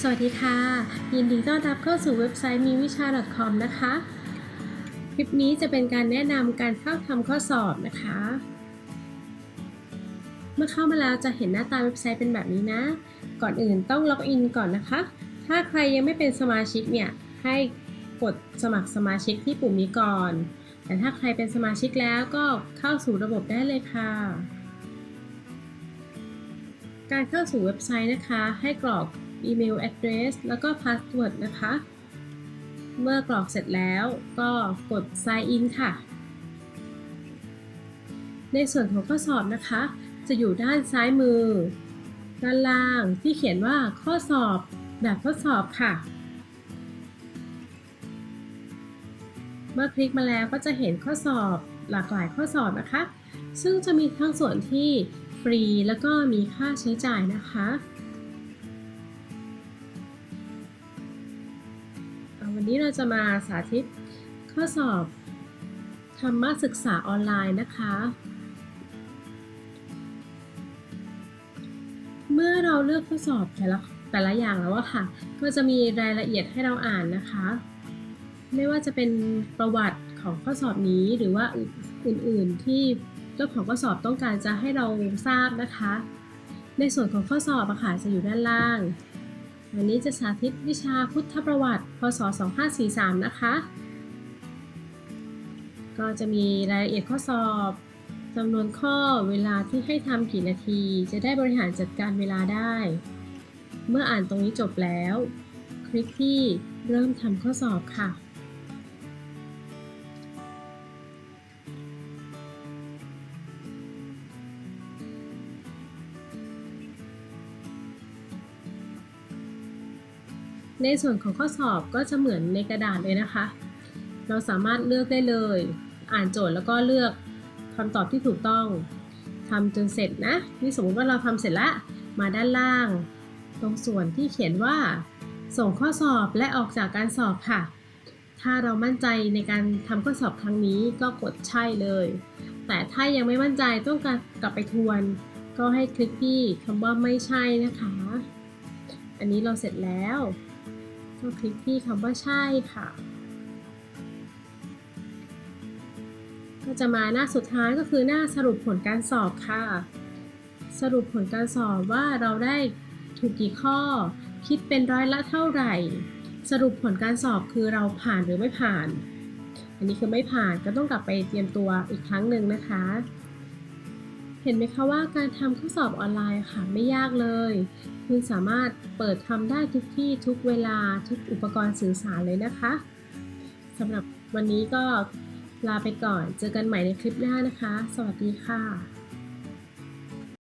สวัสดีค่ะ ยินดีต้อนรับเข้าสู่เว็บไซต์มีวิชา .com นะคะ คลิปนี้จะเป็นการแนะนำการเข้าทำข้อสอบนะคะ เมื่อเข้ามาแล้วจะเห็นหน้าตาเว็บไซต์เป็นแบบนี้นะ ก่อนอื่นต้องล็อกอินก่อนนะคะ ถ้าใครยังไม่เป็นสมาชิกเนี่ย ให้กดสมัครสมาชิกที่ปุ่มนี้ก่อน แต่ถ้าใครเป็นสมาชิกแล้วก็เข้าสู่ระบบได้เลยค่ะการเข้าสู่เว็บไซต์นะคะ ให้กรอก อีเมล address แล้วก็ password นะคะ เมื่อกรอกเสร็จแล้วก็กด sign in ค่ะ ในส่วนของข้อสอบนะคะ จะอยู่ด้านซ้ายมือ ด้านล่างที่เขียนว่าข้อสอบแบบทดสอบค่ะ เมื่อคลิกมาแล้วก็จะเห็นข้อสอบหลากหลายข้อสอบนะคะ ซึ่งจะมีทั้งส่วนที่ฟรีแล้วก็มีค่าใช้จ่ายนะคะ วันนี้เราจะมาสาธิตข้อสอบธรรมศึกษาออนไลน์นะคะ เมื่อเราเลือกข้อสอบแต่ละแต่ละอย่างแล้วอะค่ะ ก็จะมีรายละเอียดให้เราอ่านนะคะ ไม่ว่าจะเป็นประวัติของข้อสอบนี้หรือว่าอื่นๆที่เจ้าของข้อสอบต้องการจะให้เราทราบนะคะ ในส่วนของข้อสอบอะค่ะจะอยู่ด้านล่าง วันนี้จะสาธิตวิชาพุทธประวัติ พศ 2543 นะคะ ก็จะมีรายละเอียดข้อสอบจำนวนข้อเวลาที่ให้ทำกี่นาที จะได้บริหารจัดการเวลาได้ เมื่ออ่านตรงนี้จบแล้ว คลิกที่เริ่มทำข้อสอบค่ะ ในส่วนของข้อสอบก็จะเหมือนในกระดาษเลยนะคะ เราสามารถเลือกได้เลย อ่านโจทย์แล้วก็เลือกคำตอบที่ถูกต้องทำจนเสร็จนะ นี่สมมติว่าเราทำเสร็จแล้วมาด้านล่าง ตรงส่วนที่เขียนว่า ส่งข้อสอบและออกจากการสอบค่ะ ถ้าเรามั่นใจในการทำข้อสอบครั้งนี้ก็กดใช่เลย แต่ถ้ายังไม่มั่นใจต้องการกลับไปทวน ก็ให้คลิกที่คำว่าไม่ใช่นะคะ อันนี้เราเสร็จแล้ว ก็คลิกที่คำว่าใช่ค่ะ ก็จะมาหน้าสุดท้ายก็คือหน้าสรุปผลการสอบค่ะ สรุปผลการสอบว่าเราได้ถูกกี่ข้อ คิดเป็นร้อยละเท่าไหร่ สรุปผลการสอบคือเราผ่านหรือไม่ผ่าน อันนี้คือไม่ผ่านก็ต้องกลับไปเตรียมตัวอีกครั้งหนึ่งนะคะ เห็นไหมคะว่าการทำข้อสอบออนไลน์ค่ะไม่ยากเลย คุณสามารถเปิดทำได้ทุกที่ทุกเวลาทุกอุปกรณ์สื่อสารเลยนะคะสำหรับวันนี้ก็ลาไปก่อน เจอกันใหม่ในคลิปหน้านะคะ สวัสดีค่ะ